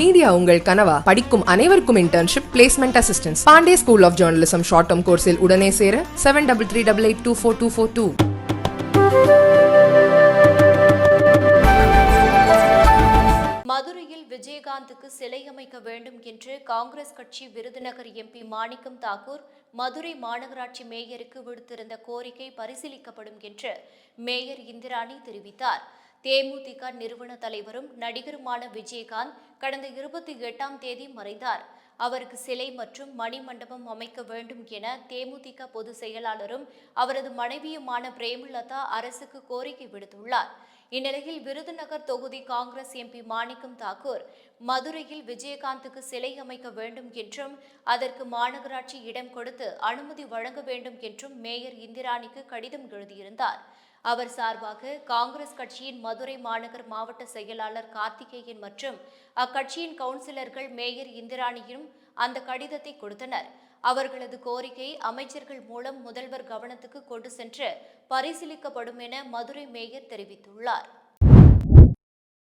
Media உங்கள் கனவா? படிக்கும் அனைவருக்கும் internship placement assistance Pandey school of journalism short term கோர்ஸில் உடனே சேர seven double three double eight two four two four two மதுரையில் விஜயகாந்துக்கு சிலை அமைக்க வேண்டும் என்று காங்கிரஸ் கட்சி விருதுநகர் எம்பி மாணிக்கம் தாக்கூர் மதுரை மாநகராட்சி மேயருக்கு விடுத்திருந்த கோரிக்கை பரிசீலிக்கப்படும் என்று மேயர் இந்திராணி தெரிவித்தார். தேமுதிக நிறுவன தலைவரும் நடிகருமான விஜயகாந்த் கடந்த இருபத்தி எட்டாம் தேதி மறைந்தார். அவருக்கு சிலை மற்றும் மணிமண்டபம் அமைக்க வேண்டும் என தேமுதிக பொதுச் செயலாளரும் அவரது மனைவியுமான பிரேமலதா அரசுக்கு கோரிக்கை விடுத்துள்ளார். இந்நிலையில் விருதுநகர் தொகுதி காங்கிரஸ் எம்பி மாணிக்கம் தாக்கூர் மதுரையில் விஜயகாந்துக்கு சிலை அமைக்க வேண்டும் என்றும் அதற்கு மாநகராட்சி இடம் கொடுத்து அனுமதி வழங்க வேண்டும் என்றும் மேயர் இந்திராணிக்கு கடிதம் எழுதியிருந்தார். அவர் சார்பாக காங்கிரஸ் கட்சியின் மதுரை மாநகர் மாவட்ட செயலாளர் கார்த்திகேயன் மற்றும் அக்கட்சியின் கவுன்சிலர்கள் மேயர் இந்திராணியும் அந்த கடிதத்தை கொடுத்தனர். அவர்களது கோரிக்கை அமைச்சர்கள் மூலம் முதல்வர் கவனத்துக்கு கொண்டு சென்று பரிசீலிக்கப்படும் என மதுரை மேயர் தெரிவித்துள்ளார்.